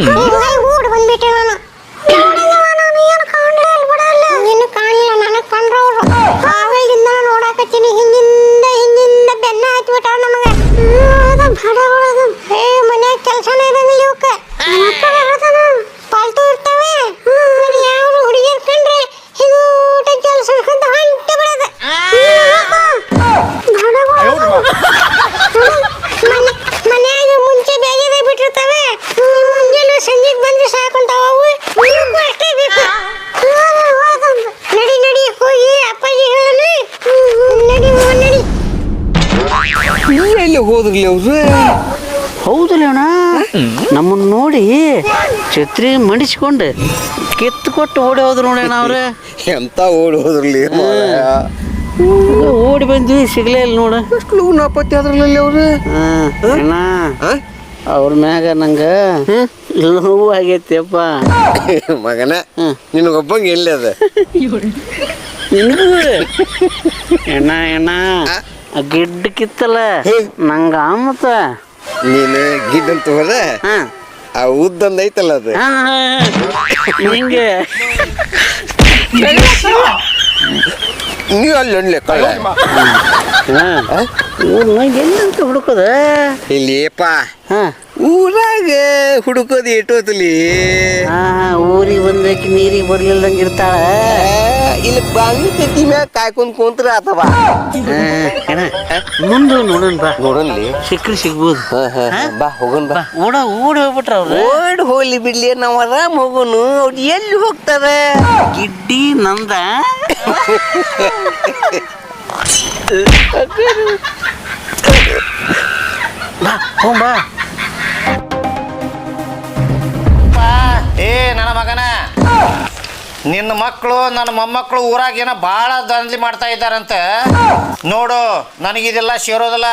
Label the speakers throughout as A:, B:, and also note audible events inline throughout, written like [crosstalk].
A: Mm.
B: ಎಲ್ಲಿ ಹೋದ್ರಲಿ ಅವ್ರು?
C: ಹೌದಲ್ಲ ಅಣ್ಣ. ನಮ್ಮನ್ನ ನೋಡಿ ಛತ್ರಿ ಮಡಿಸ್ಕೊಂಡು ಕಿತ್ತು ಕೊಟ್ಟು ಓಡಿ ಹೋದ್ರು ನೋಡಿ ಅಣ್ಣ ಅವ್ರೆ.
B: ಎಂತ ಓಡಿ ಹೋದ್ರಲ್ಲಿ
C: ಓಡಿ ಬಂದ್ವಿ ಸಿಗ್ಲೇ ಇಲ್ಲ ನೋಡ.
B: ಎಷ್ಟು ನಾಪತ್ತಿ ಅದ್ರಲ್ಲಿ ಅವ್ರು?
C: ಅಣ್ಣ. ಅವ್ರ ಮ್ಯಾಗ ನಂಗ ನೋವು ಆಗೈತಿಯಪ್ಪ.
B: ಮಗನ. ನಿನಗೊಬ್ಬಂಗೆ ಎಲ್ಲಿ ಅದ?
C: ಅಣ್ಣ ಆ ಗಿಡ್ಡ ಕಿತ್ತಲ್ಲ? ನಂಗ ಮತ್ತ
B: ನೀನು ಗಿಡ್ ಅಂತ ಹೋದ
C: ಹಾ.
B: ಆ ಉದ್ದಂದ ಐತಲ್ಲ ಅದು.
C: ನಿಂಗೆ. ಹಿಂಗೆ
B: ನೀವು ಅಲ್ಲಿ ಒಳ್ಳೆ ಕಳ್ಳ.
C: ಊರ್ನಾಗ ಎಲ್ಲಂತ ಹುಡುಕದ?
B: ಇಲ್ಲಿಯಪ್ಪ
C: ಹಾ.
B: ಊರಾಗ ಹುಡುಕೋದು ಇಟ್ಟೋತಲಿ
C: ಹಾ ಊರಿಗೆ ಬಂದಕ್ಕೆ ನೀರಿಗೆ ಬರ್ಲಿಲ್ಲಂಗೆ ಇರ್ತಾಳ
B: ಇಲ್ಲಿ ಬಾವಿ ತೆತ್ತಿ ಮ್ಯಾಗ ಕಾಯ್ಕೊಂಡ್ ಕುಂತ್ರ ಅಥವಾ
C: ಏನ ಮುಂದೆ ನೋಡೋಣ ಬಾ
B: ನೋಡನ್ಲಿ
C: ಸಿಕ್ಕ್ರಿ ಸಿಗ್ಬೋದು
B: ಬಾ ಹೋಗೋಣ ಬಾ
C: ಬಾ ಓಡ ಓಡಿ ಹೋಗ್ಬಿಟ್ರ ಅವ್ರು
B: ಓಡ್ ಹೋಗ್ಲಿ ಬಿಡ್ಲಿ ನಾವ್ ಆರಾಮ್ ಹೋಗೋನು ಅವ್ರು ಎಲ್ಲಿ ಹೋಗ್ತಾರೆ
C: ಗಿಡ್ಡಿ ನಂದ ಬಾ ಹೋಗ್
D: ನಿನ್ನ ಮಕ್ಕಳು, ನನ್ನ ಮೊಮ್ಮಕ್ಕಳು ಊರಾಗ ಭಾಳ ದಂಧಲಿ ಮಾಡ್ತಾ ಇದ್ದಾರಂತೆ. ನೋಡು, ನನಗಿದೆಲ್ಲ, ಸೇರೋದಿಲ್ಲ.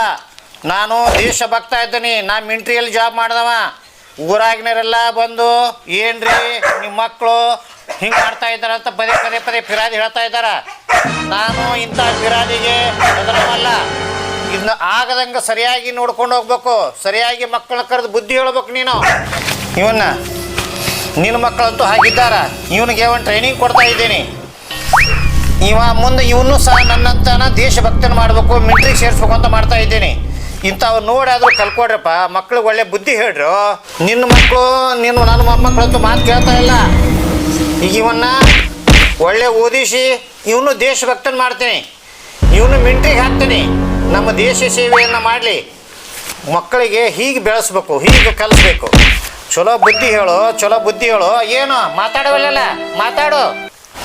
D: ನಾನು ದೇಶ ಭಕ್ತ ಇದ್ದೀನಿ. ನಾ ಮಿಂಟ್ರಿಯಲ್ಲಿ ಜಾಬ್ ಮಾಡ್ದವ. ಊರಾಗಿನರೆಲ್ಲ ಬಂದು, ಏನ್ರಿ ನಿಮ್ಮ ಮಕ್ಕಳು ಹಿಂಗೆ ಮಾಡ್ತಾ ಇದ್ದಾರಂತ ಪದೇ ಪದೇ ಪದೇ ಫಿರಾದಿ ಹೇಳ್ತಾ ಇದ್ದಾರೆ. ನಾನು ಇಂಥ ಫಿರಾದಿಗೆ ಹೆದರವಲ್ಲ. ಇನ್ನು ಆಗದಂಗೆ ಸರಿಯಾಗಿ ನೋಡ್ಕೊಂಡು ಹೋಗ್ಬೇಕು. ಸರಿಯಾಗಿ ಮಕ್ಕಳ ಕರೆದು ಬುದ್ಧಿ ಹೇಳ್ಬೇಕು ನೀನು. ಇವನ್ನ ನಿನ್ನ ಮಕ್ಕಳಂತೂ ಹಾಗಿದ್ದಾರ. ಇವನಿಗೆ ಒಂದು ಟ್ರೈನಿಂಗ್ ಕೊಡ್ತಾ ಇದ್ದೀನಿ. ಇವ ಮುಂದೆ ಇವನು ಸಹ ನನ್ನಂತನ ದೇಶಭಕ್ತನ ಮಾಡಬೇಕು ಮಿಲಿಟ್ರಿಗೆ ಸೇರಿಸ್ಬೇಕು ಅಂತ ಮಾಡ್ತಾ ಇದ್ದೀನಿ. ಇಂಥವ್ ನೋಡಾದ್ರೂ ಕಲ್ಕೊಡ್ರಪ್ಪ, ಮಕ್ಳಿಗೆ ಒಳ್ಳೆ ಬುದ್ಧಿ ಹೇಳ್ರು. ನಿನ್ನ ಮಕ್ಕಳು ನಿನ್ನ ನನ್ನ ಮೊಮ್ಮಕ್ಕಳಂತೂ ಮಾತು ಕೇಳ್ತಾ ಇಲ್ಲ. ಈಗ ಇವನ್ನ ಒಳ್ಳೆ ಓದಿಸಿ ಇವನು ದೇಶಭಕ್ತನ ಮಾಡ್ತೀನಿ. ಇವನು ಮಿಂಟ್ರಿಗೆ ಹಾಕ್ತೀನಿ. ನಮ್ಮ ದೇಶ ಸೇವೆಯನ್ನು ಮಾಡಲಿ. ಮಕ್ಕಳಿಗೆ ಹೀಗೆ ಬೆಳೆಸ್ಬೇಕು, ಹೀಗೆ ಕಲಿಸ್ಬೇಕು. ಚಲೋ ಬುದ್ಧಿ ಹೇಳು ಚಲೋ ಬುದ್ಧಿ ಹೇಳು. ಏನು ಮಾತಾಡವಲ್ಲ ಮಾತಾಡು.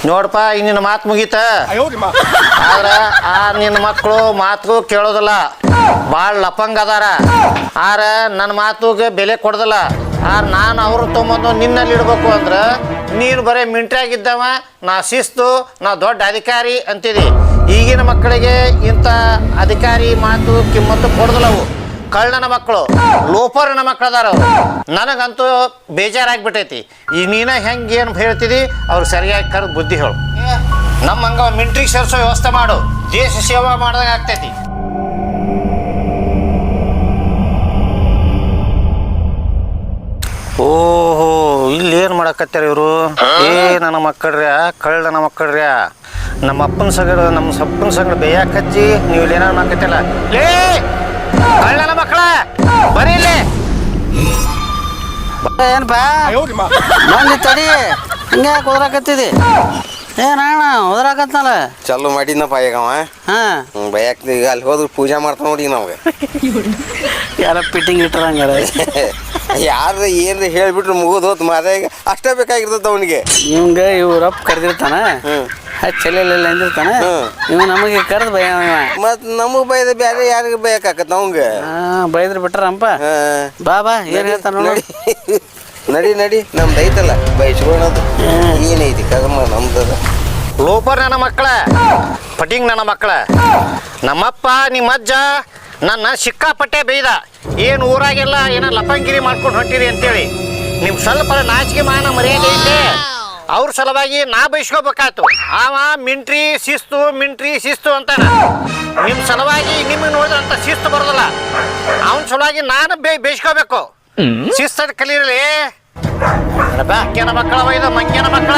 D: ನೋಡಪ್ಪ ಈ ನಿನ್ನ ಮಾತು ಮುಗೀತ. ಆದ್ರೆ ಆ ನಿನ್ನ ಮಕ್ಕಳು ಮಾತು ಕೇಳೋದಿಲ್ಲ. ಭಾಳ ಲಪಂಗ್ ಅದಾರ. ಆರ ನನ್ನ ಮಾತುಗೆ ಬೆಲೆ ಕೊಡೋದಿಲ್ಲ. ಆರ್ ನಾನು ಅವ್ರು ತೊಗೊಂಬಂದು ನಿನ್ನಲ್ಲಿ ಇಡಬೇಕು ಅಂದ್ರೆ ನೀನು ಬರೀ ಮಿಂಟ್ರಾಗಿದ್ದವ ನಾ ಶಿಸ್ತು ನಾ ದೊಡ್ಡ ಅಧಿಕಾರಿ ಅಂತಿದಿ. ಈಗಿನ ಮಕ್ಕಳಿಗೆ ಇಂಥ ಅಧಿಕಾರಿ ಮಾತು ಕಿಮ್ಮತ್ತು ಕೊಡೋದಿಲ್ಲ ಅವು. ಕಳ್ಳನ ಮಕ್ಕಳು ಲೋಪರ್ನ ಮಕ್ಕಳು ಅದಾರ ನನಗಂತೂ ಬೇಜಾರಾಗ್ಬಿಟ್ಟೈತಿ. ಈ ನೀನ ಹೆಂಗೆ ಏನು ಹೇಳ್ತಿದಿ ಅವ್ರು ಸರಿಯಾಗಿ ಕರೆದು ಬುದ್ಧಿ ಹೇಳು. ನಮ್ಮ ಹಂಗ ಮಿಂಟ್ರಿಗೆ ಸೇರಿಸೋ ವ್ಯವಸ್ಥೆ ಮಾಡು. ದೇಶ ಸೇವಾ ಮಾಡ್ದಾಗ ಆಗ್ತೈತಿ. ಓಹೋ ಇಲ್ಲಿ ಏನು ಮಾಡಕತ್ತಾರ ಇವರು? ಏ ನನ್ನ ಮಕ್ಕಳ್ರ್ಯ ಕಳ್ಳ ನನ್ನ ಮಕ್ಕಳ್ರ್ಯ. ನಮ್ಮ ಅಪ್ಪನ ಸಂಗಡ ನಮ್ಮ ಸಪ್ಪನ ಸಂಗಡ ಬೇಯಾಕ ನೀವು ಇಲ್ಲಿ ಏನಾರು ಮಾಡಕತ್ತಿಲ್ಲ ಲೇ ಕಳ್ಳನ ಮಕ್ಕಳ ಬರೀ ಇಲ್ಲಿ.
C: ಏನಪ್ಪ ಬಂದಿ ತಡಿ. ಹಿಂಗೆ ಕುದ್ರಾಕತ್ತಿದಿ ಏನಣ್ಣ ಉದ್ರಾಕತ್ನಲ್ಲ?
B: ಚಲೋ ಮಾಡಿದ್ನಪ್ಪ ಈಗ ಅವ.
C: ಹಾ.
B: ಬಯಕ್ ಈಗ ಅಲ್ಲಿ ಹೋದ್ರೆ ಪೂಜೆ ಮಾಡ್ತಾನೆ ನೋಡಿ ನಮ್ಗೆ.
C: ಯಾರ ಪಿಟ್ಟಿಂಗ್ ಇಟ್ಟಾರ ಹಂಗಾರೆ
B: ಯಾರು ಏನ್ರ ಹೇಳ್ಬಿಟ್ರು ಮುಗಿದು ಹೋತ್ ಮಾರಾಗ ಅಷ್ಟೇ ಬೇಕಾಗಿರ್ತದ ಅವನಿಗೆ.
C: ನಿಮ್ಗೆ ಇವ್ರಪ್ಪ ಕರೆದಿರ್ತಾನ. ಹಚ್ಚಲಿಲ್ಲ ಅಂದಿರ್ತಾನ. ಇವ ನಮಗೆ ಕರೆದು ಭಯ ಇವ.
B: ಮತ್ ನಮಗ್ ಬೈದ ಬ್ಯಾರೆ ಯಾರಿಗೆ ಬಯಕಾಕತ್ತ ಅವಂಗ?
C: ಹಾ ಬೈದ್ರ ಬಿಟ್ರಂಪ
B: ಹಾ.
C: ಬಾ ಬಾ ಏನ್ ಹೇಳ್ತಾನ ನೋಡಿ.
B: ನಡಿ. ನಡಿ ನಮ್ದು ಐತಲ್ಲ ಬಯಸ್ಕೊಳೋದು ಏನೈತಿ ಕರ್ಮ ನಮ್ದದ
D: ಲೋಪರ್ ನನ್ನ ಮಕ್ಕಳ ಪಟಿಂಗ್ ನನ್ನ ಮಕ್ಕಳ ನಮ್ಮಪ್ಪ ನಿಮ್ಮ ಅಜ್ಜ ನನ್ನ ಸಿಕ್ಕಾಪಟ್ಟೆ ಬೈದ. ಏನು ಊರಾಗೆಲ್ಲ ಏನೋ ಲಪಂಗಿರಿ ಮಾಡ್ಕೊಂಡು ಹೊಂಟಿರಿ ಅಂತೇಳಿ. ನಿಮ್ ಸ್ವಲ್ಪ ನಾಚಿಕೆ ಮಾನ ಮರ್ಯಾದೆ ಐತೆ. ಅವ್ರ ಸಲುವಾಗಿ ನಾ ಬಯಸ್ಕೋಬೇಕಾಯ್ತು ಅವ ಮಿಂಟ್ರಿ ಶಿಸ್ತು ಮಿಂಟ್ರಿ ಶಿಸ್ತು ಅಂತ ನಿಮ್ಮ ಸಲುವಾಗಿ ನಿಮಗೆ ನೋಡಿದ್ರಂತ ಶಿಸ್ತು ಬರೋದಿಲ್ಲ. ಅವನ ಸಲುವಾಗಿ ನಾನು ಬೇಯಿಸ್ಕೋಬೇಕು ಶಿಸ್ತ ಶಿಸ್ತದ ಕಲೀರಲಿ ಮಕ್ಕಳ ಮಕ್ಕಳವ ಇದು ಮಂಗ್ಯನ ಮಕ್ಕಳ.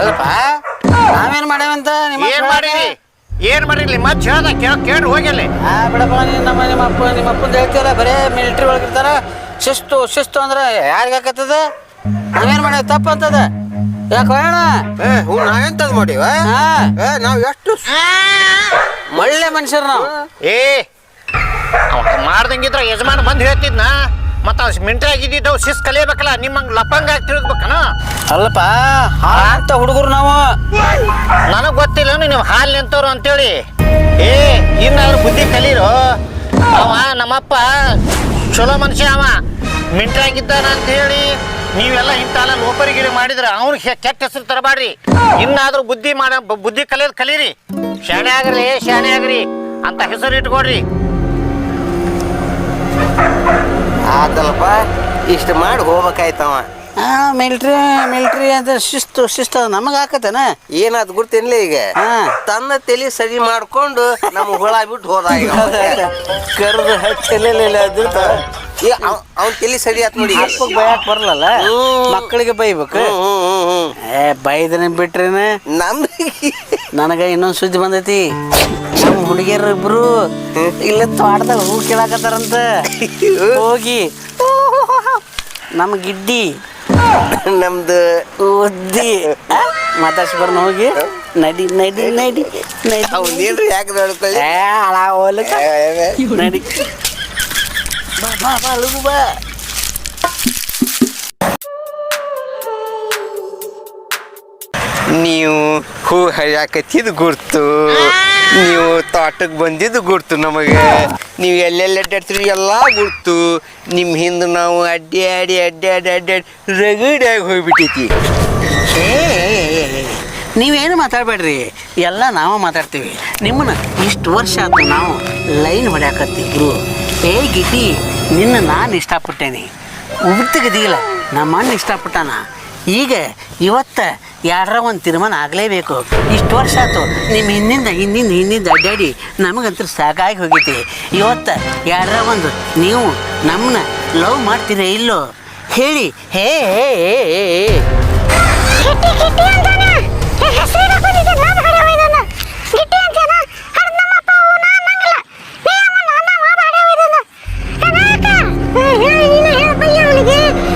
C: ಅಲ್ಪ ನಾವೇನ್ ಮಾಡ್ಯಾವಂತ
D: ಏನ್ ಮಾಡಿರಿ ಏನ್ ಮಾಡಿರ್ಲಿ ಮತ್ ಹೇಳ್ದ ಕೇಳ ಕೇಳಿ ಹೋಗಿರ್ಲಿ.
C: ಆ ಬಿಡಪ್ಪ ನೀನ್ ನಮ್ಮ ನಿಮ್ಮ ಅಪ್ಪ ನಿಮ್ಮ ಅಪ್ಪಂದು ಹೇಳ್ತೀರ ಬರೇ ಮಿಲಿಟ್ರಿ ಒಳಗಿರ್ತಾರ. ಶಿಸ್ತು ಶಿಸ್ತು ಅಂದ್ರೆ ಯಾರಿಗಾಕತ್ತದ ನಾವೇನ್ ಮಾಡ್ಯಾವ ತಪ್ಪ ಅಂತದ ಯಾಕೆ ಹೇಳ
B: ಏ ಹ್ಞೂ ನಾವೆಂತದ್ ಮಾಡಿವ?
C: ಹಾ.
B: ಏ ನಾವು ಎಷ್ಟು
C: ಒಳ್ಳೆ ಮನುಷ್ಯರು ನಾವು.
D: ಏ ಮಾಡ್ದಂಗಿದ್ರ ಯಜಮಾನ ಬಂದು ಹೇಳ್ತಿದ್ನ. ಮತ್ತ ಮಿಂಟ್ರಿ ಆಗಿದ್ದಿದ್ದವು ಶಿಸ್ ಕಲಿಯಬೇಕಲ್ಲ ನಿಮ್ಮಂಗ್ ಲಪಂಗ ಆಗಿ ತಿಳಿದ್ಬೇಕನ?
C: ಅಲ್ಲಪ್ಪ ಅಂತ ಹುಡುಗರು ನಾವು.
D: ನನಗ್ ಗೊತ್ತಿಲ್ಲ ನೀವು ಹಾಲ್ ನಿಂತವ್ರು ಅಂತೇಳಿ. ಏ ಇನ್ನಾದ್ರೂ ಬುದ್ಧಿ ಕಲೀರು? ಅವ ನಮ್ಮಪ್ಪ ಚಲೋ ಮನುಷ್ಯ ಅವ. ಮಿಂಟ್ರಿ ಆಗಿದ್ದಾನ ಅಂತ ಹೇಳಿ ನೀವೆಲ್ಲ ಇಂಥಲ್ಲ ಲೋಪರಿಗಿರಿ ಮಾಡಿದ್ರೆ ಅವ್ನು ಕೆಟ್ಟ ಹೆಸರು ತರಬಾಡ್ರಿ. ಇನ್ನಾದ್ರೂ ಬುದ್ಧಿ ಮಾಡ ಬುದ್ಧಿ ಕಲಿಯೋದು ಕಲೀರಿ. ಶಾಣೆ ಆಗ್ರಿ ಶಾಣೆ ಆಗ್ರಿ ಅಂತ ಹೆಸರು ಇಟ್ಕೊಡ್ರಿ.
B: ಆತಲ್ಲಪ್ಪ ಇಷ್ಟು ಮಾಡಿ ಹೋಗ್ಬೇಕಾಯ್ತವ
C: ಮಿಲ್ಟ್ರಿ ಮಿಲ್ಟ್ರಿ ಮಿಲಿಟ್ರಿ ಅಂತ ಶಿಸ್ತು ಶಿಸ್ತು ನಮಗೆ ಹಾಕತ್ತೇನ
B: ಏನಾದ್ ಗುರ್ತಿನ್ಲಿ ಈಗ?
C: ಹಾ.
B: ತನ್ನ ತಲೆ ಸರಿ ಮಾಡ್ಕೊಂಡು ನಮ್ಮ ಹುಳ ಬಿಟ್ಟು ಹೋದ ಈಗ [laughs]
C: ಕರ್ದು ಹಚ್ಚಲಿಲ್ಲ
B: ಅವನ್ ತಲೆ ಸರಿ ಆತ್ ನೋಡಿ
C: ಬೈಯಕ್ ಬರಲ್ಲ ಮಕ್ಕಳಿಗೆ ಬೈಬೇಕು? ಏ ಬೈದ್ರೆ ಬಿಟ್ರೇನೆ?
B: ನಮ್
C: ನನಗೆ ಇನ್ನೊಂದು ಸುದ್ದಿ ಬಂದೈತಿ. ನಮ್ಮ ಹುಡುಗಿಯರು ಇಬ್ರು ಇಲ್ಲ ತೋಟದಾಗ ಹೂ ಕೇಳಾಕತ್ತಾರಂತ. ಹೋಗಿ. ನಮ್ಮ ಗಿಡ್ಡಿ.
B: ನಮ್ದು
C: ಉದ್ದಿ. ಮಾತಾಡ್ಸಿ ಬರ್ನ ಹೋಗಿ. ನಡಿ ನಡಿ ನಡಿ ನಡಿ.
B: ಯಾಕೆ ಏನ್ರಿ ಯಾಕೆ ನೋಡ್ಕೊಳ್ಳಿ
C: ಏ ಅಳ ಹೋಗ್ಲಿಕ್ಕ ನಡಿ ಬಾ ಬಾ ಬಾ ಲಗು ಬಾ
B: ನೀವು ಹೂ ಹರಿಯಾಕತ್ತಿದ್ದು ಗುರ್ತು. ನೀವು ತೋಟಕ್ಕೆ ಬಂದಿದ್ದು ಗುರ್ತು ನಮಗೆ. ನೀವು ಎಲ್ಲೆಲ್ಲಿ ಅಡ್ಡಾಡ್ತೀರಿ ಎಲ್ಲ ಗುರ್ತು. ನಿಮ್ಮ ಹಿಂದೆ ನಾವು ಅಡ್ಡಿ ಆಡಿ ಅಡ್ಡಿ ಅಡ್ಡಿ ಅಡ್ಡಾಡಿ ರಗಡಿಯಾಗಿ ಹೋಗ್ಬಿಟ್ಟೈತಿ
C: ಏ ನೀವೇನು ಮಾತಾಡ್ಬೇಡ್ರಿ? ಎಲ್ಲ ನಾವು ಮಾತಾಡ್ತೀವಿ. ನಿಮ್ಮನ್ನ ಇಷ್ಟು ವರ್ಷ ಆಯ್ತು ನಾವು ಲೈನ್ ಹೊಡ್ಯಾಕತ್ತಿದ್ರು. ಏ ಗಿಟಿ ನಿನ್ನ ನಾನು ಇಷ್ಟಪಟ್ಟೇನಿ. ಉಬ್ತಗದಿಲ್ಲ ನಮ್ಮ ಅಣ್ಣ ಇಷ್ಟಪಟ್ಟಾನ. ಈಗ ಇವತ್ತ ಯಾರ ಒಂದು ತೀರ್ಮಾನ ಆಗಲೇಬೇಕು. ಇಷ್ಟು ವರ್ಷ ಆಯ್ತು ನಿಮ್ಮ ಹಿಂದಿಂದ ಹಿಂದಿಂದ ಹಿಂದಿಂದ ಅಡ್ಡಾಡಿ ನಮಗಂತೂ ಸಾಕಾಗಿ ಹೋಗೈತಿ. ಇವತ್ತ ಯಾರ ಒಂದು ನೀವು ನಮ್ಮನ್ನ ಲವ್ ಮಾಡ್ತೀರ ಇಲ್ಲೋ? ಹೇಳಿ, ಹೇ ಹೇ ಹೇ ಹೇ ಹೇ
A: ಗಿಟ್ಟಿ ಗಿಟ್ಟಿ ಅಂತಾನ ಹೆಸರು ಬಂದಿದ್ದ ನಾನು ಹಡೆವ ಇದನ್ನ ಗಿಟ್ಟಿ ಅಂತಾನ ಹಡ್ ನಮ್ಮಪ್ಪ ಅವನ ನಂಗಲ್ಲ ನೀ ಅವನ ನಮ್ಮ ಹಡೆವ ಇದನ್ನ ಕನಾಕ ಹೇಳಿ ನೀನು ಹೇಳ ಬಯ್ಯ ಅವನಿಗೆ ನೀವು ಅಂತ ನಮ್ಮಿಂದ ಮದುವೆ ಆಗ್ಬಿಟ್ರೆ ಗಿಟ್ಟಿ ಹಾಕೊಂಡು ಸಾಯೋದೇನು ನೀನು ಎಷ್ಟು ಓಡಾಡಿದ್ರೆ ಅನ್ನೋದು ಗೊತ್ತಿಲ್ಲನೆ ಎಲ್ಲ ನಿಮ್ಮ ಅಜ್ಜ ಹೇಳ ನಮಗೆ ಯವ್ವ ಅವ್ರು ಸವಾಸ ಮಾಡಬೇಡ್ರಿ ನೀನು ಅಂತ ಹೇಳ್ಯಾರ ಹೋಗಿ ಹೋಗಿ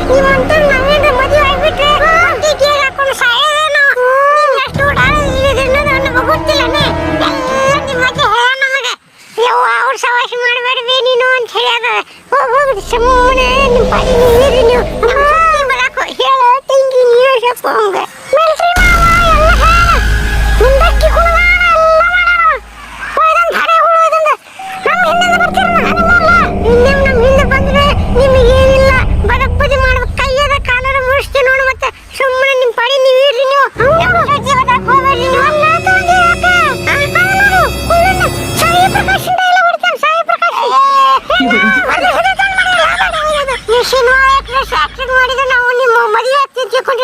A: ಸುಮ್ಮನೆ ನಿಮ್ಮ ಪಾಡಿ ನೀರು ನೀವು ಬರಾಕು ಹೇಳ ತಂಗಿ ನೀರು ಸ್ವಲ್ಪ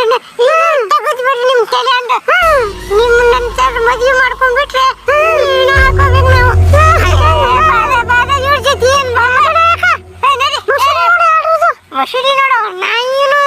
A: ಆಗ್ತಿದ್ದು ತಿಳ್ಕೊಂಡಿರ್ನೆ ತಗದ್ ಬಿಡ್ರಿ ನಿಮ್ ತಲೆ ಅಂದ ನಿಮ್ಮ ನಂತರ ಮದುವೆ ಮಾಡ್ಕೊಂಡ್ಬಿಟ್ರೆ ನೀನು ಹಾಕೋಬೇಕು ನಾವು? ಬಾದ ಬಾದ ಇವ್ರ ಜೊತೆ ಏನ್ ಮಾತಾಡಕ ಮಸೂರಿ ನೋಡು ನಾಯಿನು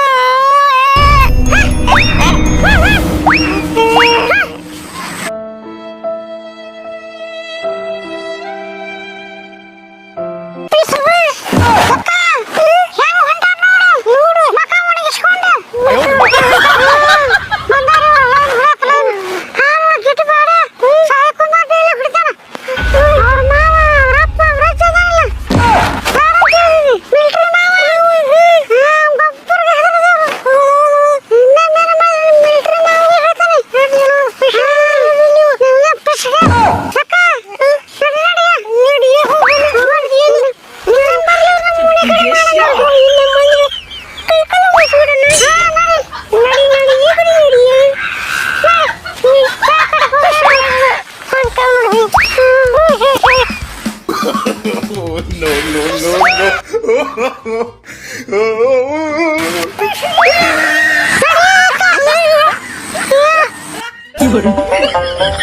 E: 这个人。